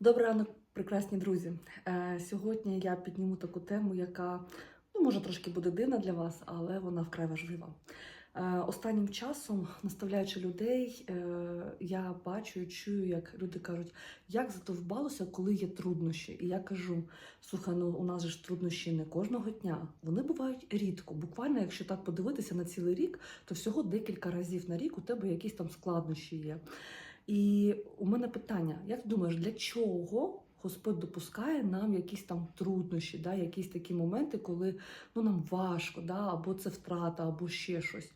Добрий ранок, прекрасні друзі. Е, Сьогодні я підніму таку тему, яка ну, може трошки буде дивна для вас, але вона вкрай важлива. Е, Останнім часом, наставляючи людей, е, я бачу і чую, як люди кажуть, як задовбалося, коли є труднощі. І я кажу: слухай, ну у нас же ж труднощі не кожного дня. Вони бувають рідко. Буквально, якщо так подивитися на цілий рік, то всього декілька разів на рік у тебе якісь там складнощі є. І у мене питання: як ти думаєш, для чого Господь допускає нам якісь там труднощі, да, якісь такі моменти, коли ну, нам важко, да, або це втрата, або ще щось.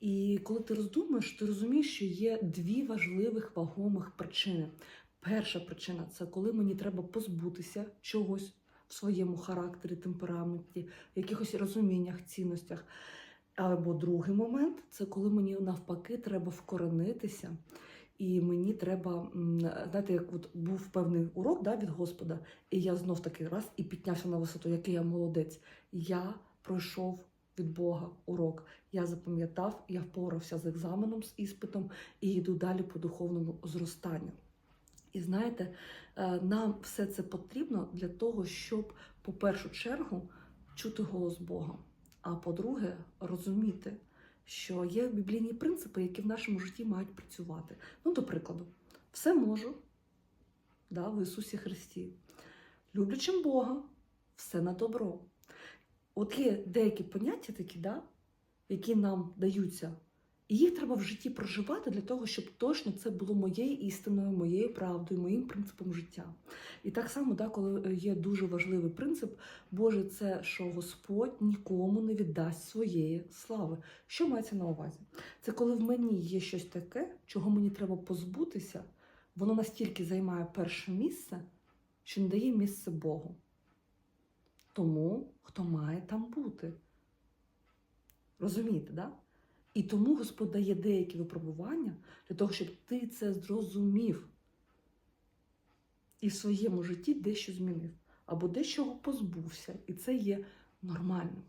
І коли ти роздумуєш, ти розумієш, що є дві важливих вагомих причини. Перша причина це коли мені треба позбутися чогось в своєму характері, темпераменті, якихось розуміннях, цінностях. Або другий момент це коли мені навпаки треба вкоренитися. І мені треба, знаєте, як от був певний урок да, від Господа, і я знов таки раз і піднявся на висоту, який я молодець. Я пройшов від Бога урок. Я запам'ятав, я впорався з екзаменом, з іспитом і йду далі по духовному зростанню. І знаєте, е, нам все це потрібно для того, щоб, по першу чергу, чути голос Бога. А по-друге, розуміти, що є біблійні принципи, які в нашому житті мають працювати. Ну, до прикладу, все можу да, в Ісусі Христі. Люблячим Бога, все на добро. От є деякі поняття такі, да, які нам даються, їх треба в житті проживати для того, щоб точно це було моєю істиною, моєю правдою, моїм принципом життя. І так само, да, коли є дуже важливий принцип, Боже, це що Господь нікому не віддасть своєї слави. Що мається на увазі? Це коли в мені є щось таке, чого мені треба позбутися, воно настільки займає перше місце, що не дає місце Богу. Тому хто має там бути. Розумієте, да? І тому Господь дає деякі випробування для того, щоб ти це зрозумів і в своєму житті дещо змінив, або дещого позбувся, і це є нормально.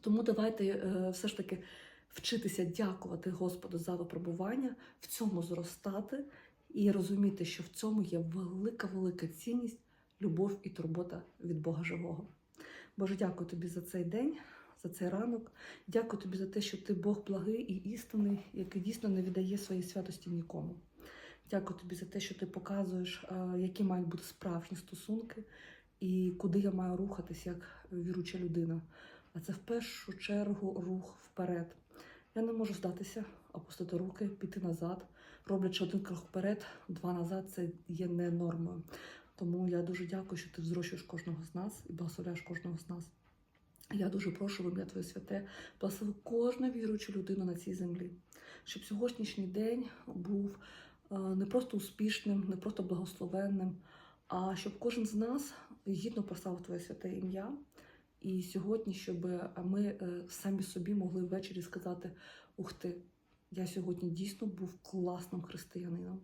Тому давайте е, все ж таки вчитися дякувати Господу за випробування, в цьому зростати і розуміти, що в цьому є велика, велика цінність, любов і турбота від Бога живого. Боже, дякую тобі за цей день, за цей ранок. Дякую тобі за те, що ти Бог благий і істинний, який дійсно не віддає своєї святості нікому. Дякую тобі за те, що ти показуєш, е, які мають бути справжні стосунки і куди я маю рухатись як віруча людина. А це в першу чергу рух вперед. Я не можу здатися, опустити руки, піти назад. Роблячи один крок вперед, два назад це є не нормою. Тому я дуже дякую, що ти взрощуєш кожного з нас і благословляєш кожного з нас. Я дуже прошу в ім'я Твоє святе, благослови кожну віруючу людину на цій землі, щоб сьогоднішній день був е, не просто успішним, не просто благословенним, а щоб кожен з нас гідно прославив Твоє святе ім'я. І сьогодні, щоб ми е, самі собі могли ввечері сказати: Ух ти, я сьогодні дійсно був класним християнином,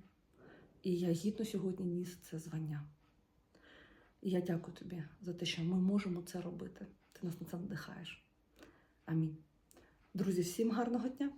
і я гідно сьогодні ніс це звання. І я дякую тобі за те, що ми можемо це робити. Ти нас на це надихаєш. Амінь. Друзі, всім гарного дня!